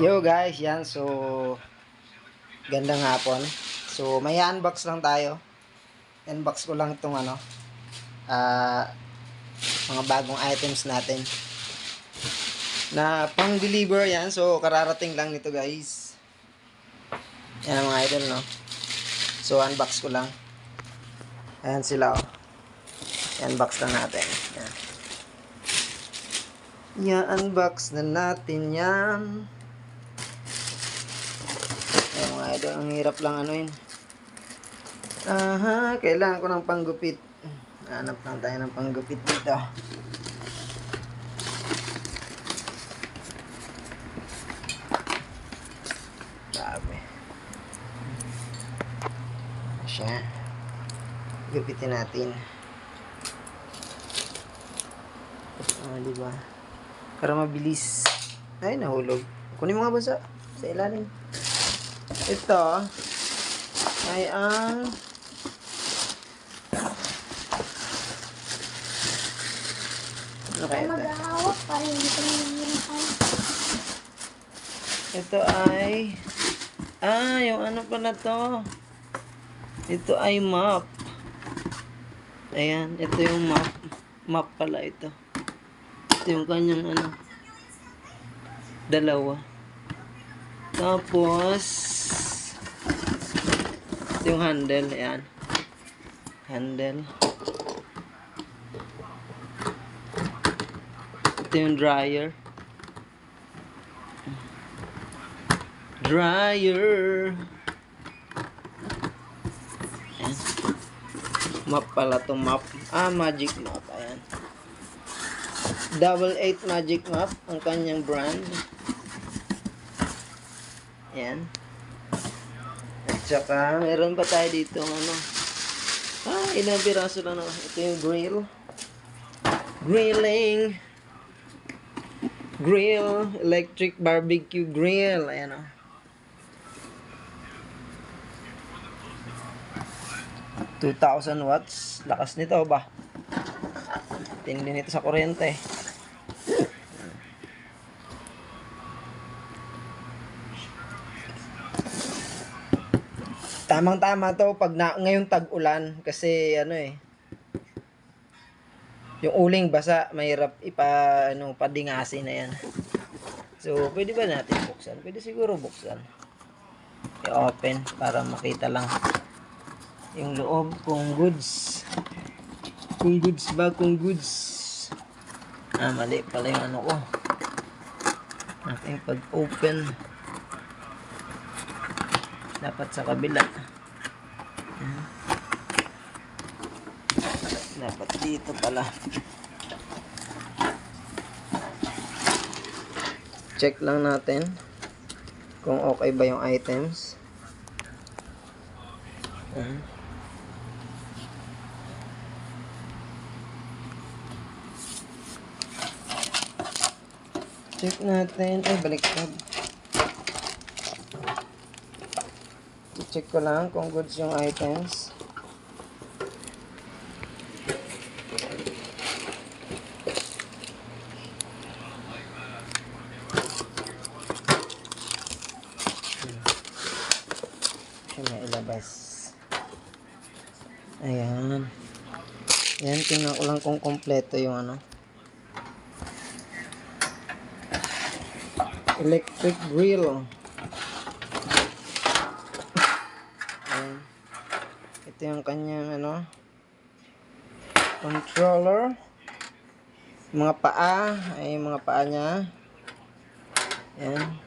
Yo guys, yan. So, gandang hapon. So, may unbox lang tayo. Unbox ko lang itong ano, ah, mga bagong items natin. Na pang deliver yan. So, kararating lang nito guys. Yan ang mga idol, no? So, unbox ko lang. Ayan sila, oh. I-unbox lang natin. Yan. I-unbox na natin yan. Idol, ang hirap lang ano yun. Aha, kailangan ko ng panggupit. Hanap lang tayo ng panggupit dito. Grabe. Siya. Gupitin natin. Ah, di ba? Para mabilis. Ay, nahulog. Kunin mo nga ba sa, sa ilalim? Ito ay ang ano kaya ito? Mag-aawak para hindi ko. Ito ay ah, yung ano pala to? Ito ay map. Ayan, ito yung map. Map pala ito. Ito yung kanyang ano. Dalawa. Tapos ito yung handle, ayan. Handle. Ito yung dryer. Dryer. Ayan. Map pala to map. Ah, magic map. Ayan. Double eight magic map ang kanyang brand. Ayan. At saka, meron pa tayo dito ano. Ah, ilang piraso lang. Ito yung grill. Grilling. Grill. Electric barbecue grill. Ayan o. Two thousand watts. Lakas nito ba? Tindi nito sa kuryente. Tamang-tama to pag na, ngayong tag-ulan kasi ano eh. Yung uling basa, mahirap ipa ano padingasin na yan. So, pwede ba natin buksan? Pwede siguro buksan. I-open para makita lang yung loob kung goods. Kung goods ba, kung goods. Ah, mali pala yung ano ko. Ating pag-open. Dapat sa kabila. Dapat dito pala. Check lang natin kung okay ba yung items. Ah. Check natin. Ay, baliktad. Check ko lang kung goods yung items. Siya na ilabas. Ayan. Ayan, tingnan ko lang kung kompleto yung ano. Electric grill. Ayan. Ito yung kanyang ano controller. Mga paa, ay mga paa niya. Ayan.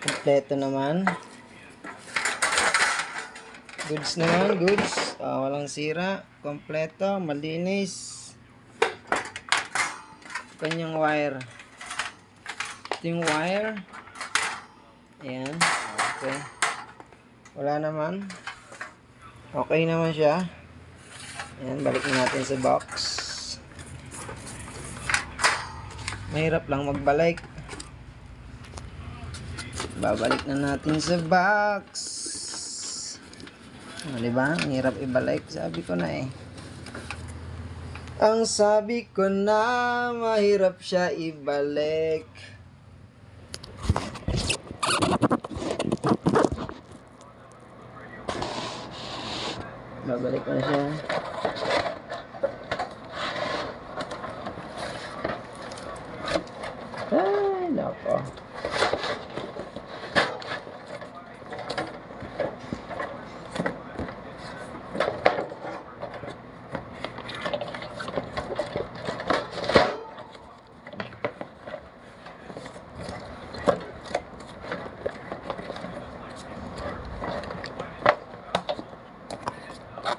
Kompleto naman. Goods naman, goods. Ah, walang sira. Kompleto, malinis. Kanyang wire. Ito yung wire. Ayan. Okay. Wala naman. Okay naman siya. Ayan, balik na natin sa box. Mahirap lang magbalik. Babalik na natin sa box. O, diba? Ang hirap ibalik. Sabi ko na eh. Ang sabi ko na mahirap siya ibalik. Babalik na siya. Ay, nako.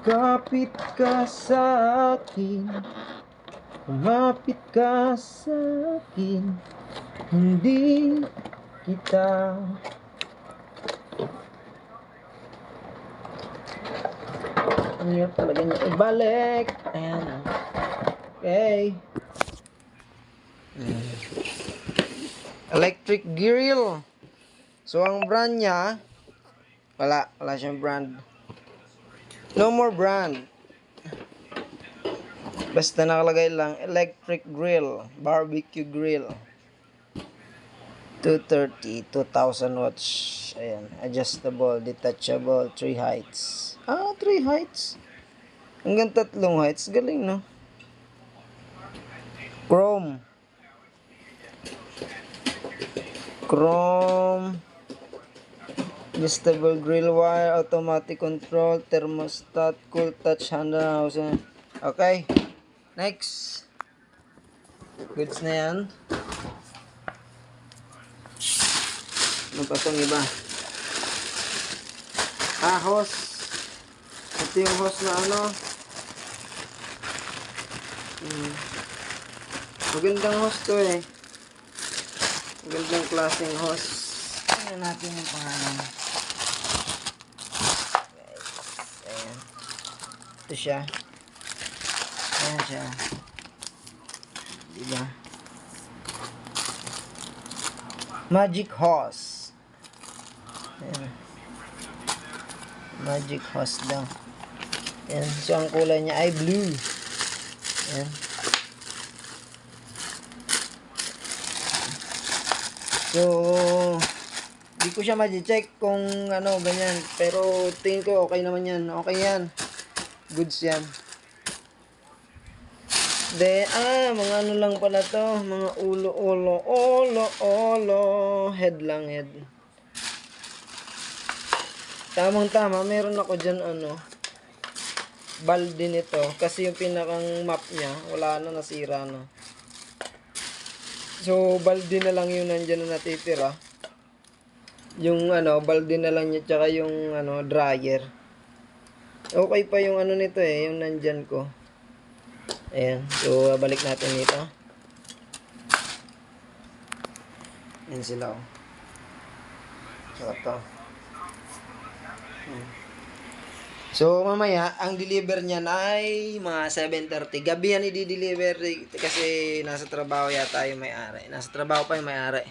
Kapit ka sa akin. Kumapit ka sa akin. Hindi kita Ang hirap talaga niya. Ibalik. Ayan o. Okay. Electric grill. So ang brand niya Wala, wala siyang brand No more brand. Basta nakalagay lang electric grill, barbecue grill. 230, 2000 watts. Ayan, adjustable, detachable, 3 heights. Ah, 3 heights. Hanggang tatlong heights. Galing, no? Chrome. Chrome. Adjustable grill wire, automatic control, thermostat, cool touch, handle house. Okay. Next. Goods na yan. Ano pa itong iba? Ah, hose. Ito yung hose na ano. Hmm. Magandang hose to eh. Magandang klaseng hose. Tingnan natin yung pangalan. Ayan. Ito siya. Ayan siya. Diba? Magic Horse. Ayan. Magic Horse daw. Ayan. So, ang kulay niya ay blue. Ayan. So, di ko siya ma-check kung ano, ganyan. Pero tingin ko okay naman yan. Okay yan. Goods yan. De, ah, mga ano lang pala to. Mga ulo, ulo, ulo, ulo. Head lang, head. Tamang tama, meron ako dyan ano. Balde nito. Kasi yung pinakang map niya, wala na, nasira na. So, balde na lang yung nandyan na natitira. Yung ano, balde na lang niya, tsaka yung ano, dryer. Okay pa yung ano nito eh, yung nandyan ko. Ayan. So, balik natin dito. Ayan sila, oh. So, ito. Hmm. So, mamaya, ang deliver niyan ay mga 7.30. Gabi yan i-deliver kasi nasa trabaho yata yung may-ari. Nasa trabaho pa yung may-ari.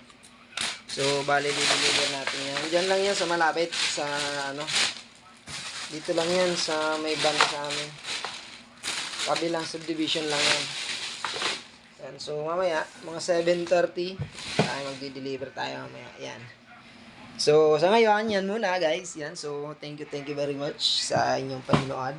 So, bali di-deliver natin yan. Diyan lang yan sa malapit, sa ano. Dito lang yan sa may banda sa amin. Kabilang subdivision lang yan. Yan. So, mamaya, mga 7.30, tayo magdi-deliver tayo mamaya. Yan. So, sa ngayon, yan muna guys. Yan. So, thank you, thank you very much sa inyong panonood.